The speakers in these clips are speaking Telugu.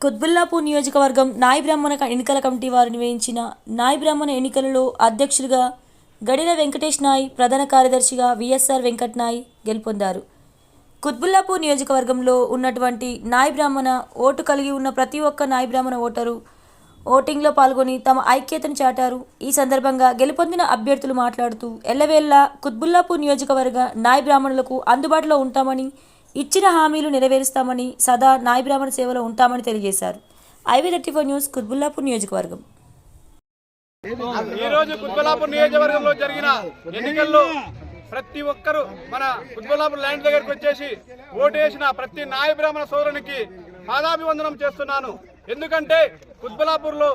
కుత్బుల్లాపూర్ నియోజకవర్గం నాయ బ్రాహ్మణ ఎన్నికల కమిటీ వారు నిర్వహించిన నాయి బ్రాహ్మణ ఎన్నికలలో అధ్యక్షులుగా గడిల వెంకటేష్ నాయ్ ప్రధాన కార్యదర్శిగా విఎస్ఆర్ వెంకట్ నాయ్ గెలుపొందారు. కుత్బుల్లాపూర్ నియోజకవర్గంలో ఉన్నటువంటి నాయ బ్రాహ్మణ ఓటు కలిగి ఉన్న ప్రతి ఒక్క నాయి బ్రాహ్మణ ఓటరు ఓటింగ్లో పాల్గొని తమ ఐక్యతను చాటారు. ఈ సందర్భంగా గెలుపొందిన అభ్యర్థులు మాట్లాడుతూ ఎల్లవేళ కుత్బుల్లాపూర్ నియోజకవర్గ నాయ బ్రాహ్మణులకు అందుబాటులో ఉంటామని ఇచ్చిన హామీలు నెరవేరుస్తామని సదా నాయబ్రాహ్మణ సేవలో ఉంటామని తెలియజేశారు. IV thirty four news Qutbullapur నియోజకవర్గం. ఈ రోజు కుత్బలాపూర్ నియోజకవర్గంలో జరిగిన ఎన్నికల్లో ప్రతి ఒక్కరు మన కుత్బలాపూర్ ల్యాండ్ దగ్గరికి వచ్చేసి ఓటు వేసిన ప్రతి నాయ బ్రాహ్మణ సోదరునికి పాదాభివందనం చేస్తున్నాను. ఎందుకంటే కుత్బలాపూర్లో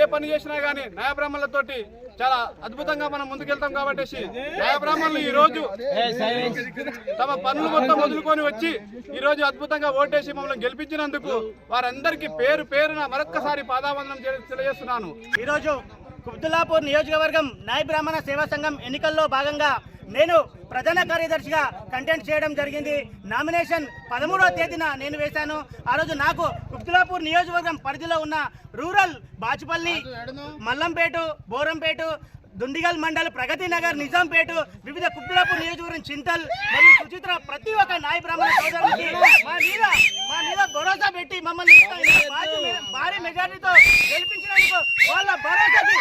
ఏ పని చేసినా గానీ న్యాయ బ్రాహ్మణులతోటి చాలా అద్భుతంగా మనం ముందుకెళ్తాం కాబట్టి న్యాయబ్రాహ్మణులు ఈ రోజు తమ పనులు మొత్తం వదులుకొని వచ్చి ఈ రోజు అద్భుతంగా ఓటేసి మమ్మల్ని గెలిపించినందుకు వారందరికీ పేరు పేరున మరొక్కసారి పాదావందనం చే- తెలియజేస్తున్నాను. ఈరోజు కుబ్దుల్లాపూర్ నియోజకవర్గం న్యాయబ్రాహ్మణ సేవా సంఘం ఎన్నికల్లో భాగంగా నేను ప్రధాన కార్యదర్శిగా కంటెంట్ చేయడం జరిగింది. నామినేషన్ పదమూడవ తేదీన నేను వేశాను. ఆ రోజు నాకు కుబ్దుల్లాపూర్ నియోజకవర్గం పరిధిలో ఉన్న రూరల్ బాచుపల్లి మల్లంపేట బోరంపేట దుండిగల్ మండల్ ప్రగతి నగర్ నిజాంపేట వివిధ కుబ్దులాపూర్ నియోజకవర్గం చింతల్ మరియు సుచిత్ర ప్రతి ఒక్క నాయ బ్రాహ్మణ సోదరులకి మా మీద మా మీద భరోసా పెట్టి మమ్మల్ని భారీ మెజారిటీతో గెలిపించినందుకు వాళ్ళ భరోసాకి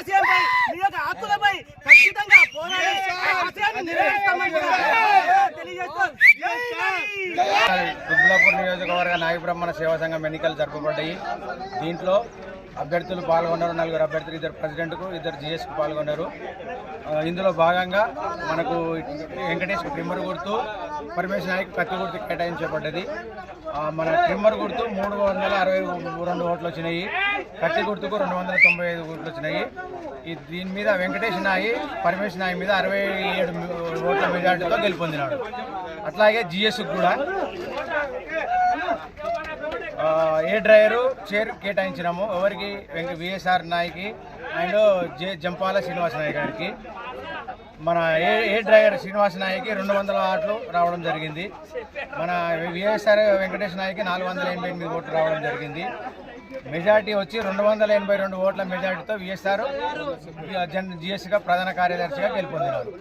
ఆశయంపై మీ యొక్క హక్కులపై ఖచ్చితంగా పోరాడి ఆశయాన్ని నెరవేర్స్తామని నియోజకవర్గ సేవా సంఘం ఎన్నికలు జరపబడ్డాయి దీంట్లో అభ్యర్థులు పాల్గొన్నారు. నలుగురు అభ్యర్థులు ఇద్దరు ప్రెసిడెంట్కు ఇద్దరు జిఎస్కు పాల్గొన్నారు. ఇందులో భాగంగా మనకు వెంకటేష్ ట్రిమ్మర్ గుర్తు పరమేశ్ నాయక్ కత్తి గుర్తు కేటాయించబడ్డది. మన ట్రిమ్మర్ గుర్తు మూడు వందల అరవై రెండు ఓట్లు వచ్చినాయి. కత్తి గుర్తుకు రెండు వందల తొంభై ఐదు ఓట్లు వచ్చినాయి. ఈ దీని మీద వెంకటేష్ నాయి పరమేశ్ నాయి మీద అరవై ఏడు ఓట్ల మెజార్టీతో గెలుపొందినాడు. అట్లాగే జిఎస్ కూడా ఏ డ్రైవరు చైర్ కేటాయించినాము ఎవరికి? వెంక విఎస్ఆర్ నాయకి అండ్ జే జంపాల శ్రీనివాస నాయక్ గారికి. మన ఏ ఏ డ్రైవర్ శ్రీనివాస నాయకి రెండు వందల ఆటలు రావడం జరిగింది. మన విఎస్ఆర్ వెంకటేష్ నాయకి నాలుగు వందల ఎనభై ఎనిమిది ఓట్లు రావడం జరిగింది. మెజార్టీ వచ్చి రెండు వందల ఎనభై రెండు ఓట్ల మెజార్టీతో విఎస్ఆర్ జిఎస్గా ప్రధాన కార్యదర్శిగా గెలుపొందినారు.